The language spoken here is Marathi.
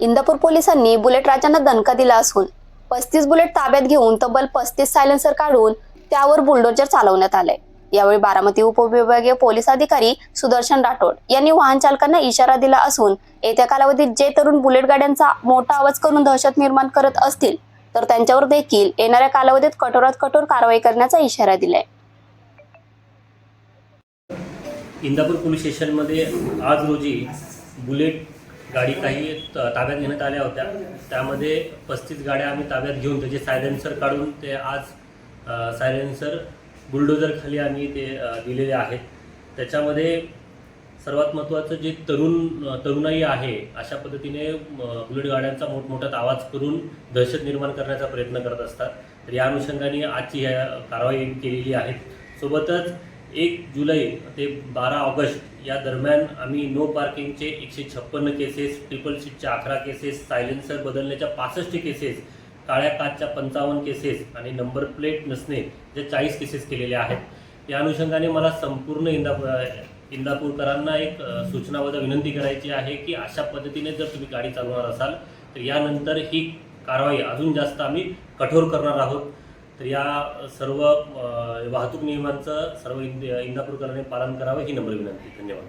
इंदापूर पोलिसांनी बुलेट राजांना दणका दिला असून पस्तीस बुलेट ताब्यात घेऊन तब्बल पस्तीस सायलेन्सर काढून त्यावर बुलडोजर चालवण्यात आलंय यावेळी बारामती उपविभागीय पोलीस अधिकारी सुदर्शन राठोड यांनी वाहन चालकांना इशारा दिला असून येत्या कालावधीत जे तरुण बुलेट गाड्यांचा मोठा आवाज करून दहशत निर्माण करत असतील तर त्यांच्यावर देखील येणाऱ्या कालावधीत कठोरात कठोर कारवाई करण्याचा इशारा दिलाय. इंदापूर पोलीस स्टेशनमध्ये आज रोजी बुलेट गाडी काही त- ताब्यात घेण्यात आल्या होत्या. त्यामध्ये पस्तीस गाड्या आम्ही ताब्यात घेऊन त्याचे सायलेन्सर काढून ते आज सायलेन्सर बुलडोजरखाली आम्ही ते दिलेले आहेत. त्याच्यामध्ये सर्वात महत्त्वाचं जे तरुण तरुणाई आहे अशा पद्धतीने बुलेट गाड्यांचा मोठमोठ्यात आवाज करून दहशत निर्माण करण्याचा प्रयत्न करत असतात. तर या अनुषंगाने आजची ह्या कारवाई केलेली आहे. सोबतच एक जुलै ते बारा ऑगस्ट या दरम्यान आम्ही नो पार्किंगचे एकशे छप्पन्न केसेस ट्रिपल सीटच्या अकरा केसेस सायलेन्सर बदलण्याच्या पासष्ट केसेस काळ्या काचच्या पंचावन्न केसेस आणि नंबर प्लेट नसणे जे चाळीस केसेस केलेले आहेत. या अनुषंगाने मला संपूर्ण इंदापूर इंदापूरकरांना एक अ, सूचनाबद्ध विनंती करायची आहे की अशा पद्धतीने जर तुम्ही गाडी चालवणार असाल तर यानंतर ही कारवाई अजून जास्त आम्ही कठोर करणार आहोत. तर या सर्व वाहतूक नियमांचं सर्व इंद इंदापूरकरांनी पालन करावं ही नम्र विनंती. धन्यवाद.